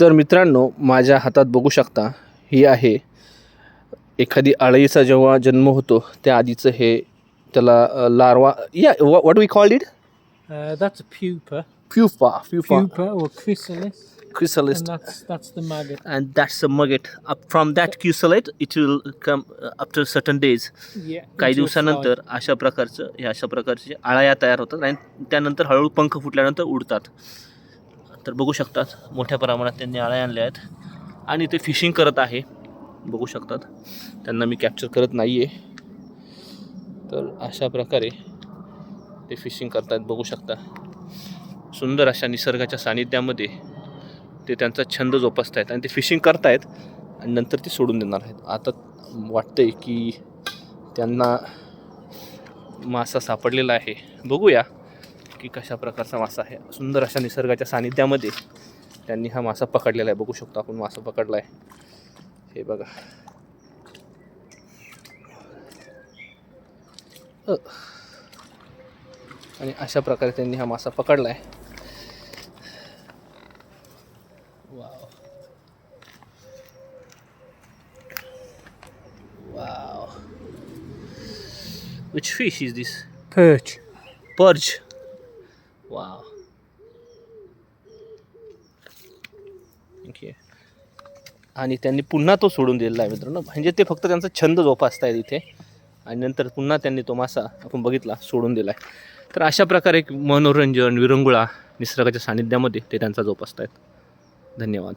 तर मित्रांनो माझ्या हातात बघू शकता ही आहे एखादी आळईचा जेव्हा जन्म होतो त्या आधीचं हे त्याला लारवा या what we called it that's pupa pupa chrysalis. And that's, that's the maggot and that's the maggot up from uh, काही दिवसानंतर अशा प्रकारचं या अशा प्रकारचे आळ्या तयार होतात आणि त्यानंतर हळूहळू पंख फुटल्यानंतर उडतात. तर बघू शकतात. मोठ्या प्रमाणात त्यांनी आळ्या आणल्या आहेत. आणि ते फिशिंग करत आहे. बघू शकतात. त्यांना मी कॅप्चर करत नाही आहे तर अशा प्रकारे ते फिशिंग करतात बघू शकता. सुंदर अशा निसर्गाच्या सानिध्यामध्ये ते त्यांचा छंद जोपासत आहेत आणि ते फिशिंग करतायत आणि नंतर ते सोडून देणार आहेत. आता वाटतंय की त्यांना मासा सापडलेला आहे. बघूया. की कशा प्रकारचा मासा आहे सुंदर अशा निसर्गाच्या सानिध्यामध्ये त्यांनी हा मासा पकडलेला आहे बघू शकतो आपण मासा पकडला आहे हे बघा. आणि अशा प्रकारे त्यांनी हा मासा पकडला आहे wow wow Which fish is this? Perch. Perch. Wow. Okay आणि त्यांनी पुन्हा तो सोडून दिलेला आहे मित्रांनो. म्हणजे ते फक्त त्यांचा छंद जोपासतायत इथे. आणि नंतर पुन्हा त्यांनी तो मासा आपण बघितला सोडून दिला आहे तर अशा प्रकारे एक मनोरंजन विरंगुळा निसर्गाच्या सानिध्यामध्ये ते त्यांचा जोपासतायत. धन्यवाद.